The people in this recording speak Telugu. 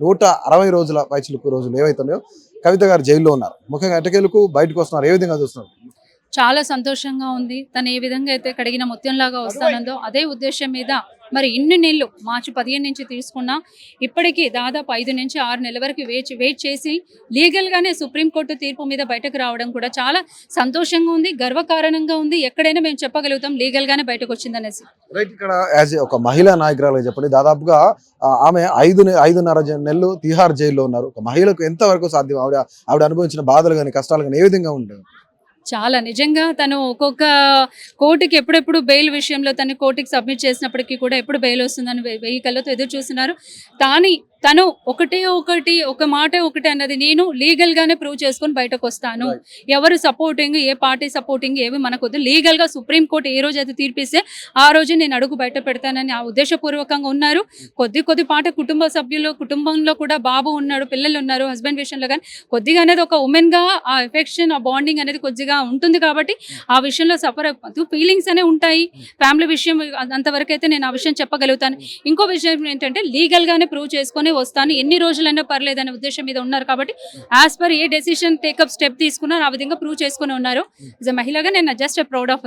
నూట అరవై రోజుల పైచిలుకు రోజులు ఏవైతున్నాయో కవిత గారు జైల్లో ఉన్నారు. ముఖ్యంగా ఎటకేలకు బయటకు వస్తున్నారు. ఏ విధంగా చూస్తున్నారు? చాలా సంతోషంగా ఉంది. తను ఏ విధంగా అయితే కడిగిన ముత్యంలాగా వస్తానందో అదే ఉద్దేశం మీద మరి ఇన్ని నెలలు మార్చి పదిహేను నుంచి తీసుకున్నా ఇప్పటికీ దాదాపు ఐదు నుంచి ఆరు నెలల వరకు వెయిట్ వెయిట్ చేసి లీగల్గానే సుప్రీంకోర్టు తీర్పు మీద బయటకు రావడం కూడా చాలా సంతోషంగా ఉంది గర్వకారణంగా ఉంది. ఎక్కడైనా మేము చెప్పగలుగుతాం లీగల్గానే బయటకు వచ్చిందనేసి రైట్ ఇక్కడ యాజ్ ఒక మహిళా నాయకురాలు చెప్పండి దాదాపుగా ఆమె ఐదు ఐదున్నర నెలలు తిహార్ జైల్లో ఉన్నారు. ఒక మహిళకు ఎంతవరకు సాధ్యం? ఆవిడ ఆవిడ అనుభవించిన బాధలు కానీ కష్టాలు కానీ ఏ విధంగా ఉండేవి? చాలా నిజంగా తను ఒక్కొక్క కోర్టుకి ఎప్పుడెప్పుడు బెయిల్ విషయంలో తను కోర్టుకి సబ్మిట్ చేసినప్పటికీ కూడా ఎప్పుడు బెయిల్ వస్తుందని వెయ్యి కళ్ళతో ఎదురు చూస్తున్నారు. కానీ తను ఒకటే ఒకటి ఒక మాట ఒకటి అన్నది నేను లీగల్ గానే ప్రూవ్ చేసుకొని బయటకు వస్తాను. ఎవరు సపోర్టింగ్ ఏ పార్టీ సపోర్టింగ్ ఏవి మనకొద్దు. లీగల్గా సుప్రీం కోర్టు ఏ రోజు అయితే తీర్పిస్తే ఆ రోజు నేను అడుగు బయట పెడతానని ఆ ఉద్దేశపూర్వకంగా ఉన్నారు. కొద్ది కొద్ది పాట కుటుంబ సభ్యులు కుటుంబంలో కూడా బాబు ఉన్నాడు పిల్లలు ఉన్నారు హస్బెండ్ విషయంలో కానీ కొద్దిగా అనేది ఒక ఉమెన్గా ఆ ఎఫెక్షన్ ఆ బాండింగ్ అనేది కొద్దిగా ఉంటుంది కాబట్టి ఆ విషయంలో సఫర్ అయిపోతూ ఫీలింగ్స్ అనే ఉంటాయి. ఫ్యామిలీ విషయం అంతవరకు అయితే నేను ఆ విషయం చెప్పగలుగుతాను. ఇంకో విషయం ఏంటంటే లీగల్ గానే ప్రూవ్ చేసుకొని వస్తాను ఎన్ని రోజులైనా పర్లేదు అనే ఉద్దేశం మీద ఉన్నారు కాబట్టి as per a decision take up step తీసుకున్నారు ఆ విధంగా ప్రూవ్ చేసుకుని ఉన్నారు. యాజ్ మహిళగా నేను జస్ట్ ప్రౌడ్ ఆఫ్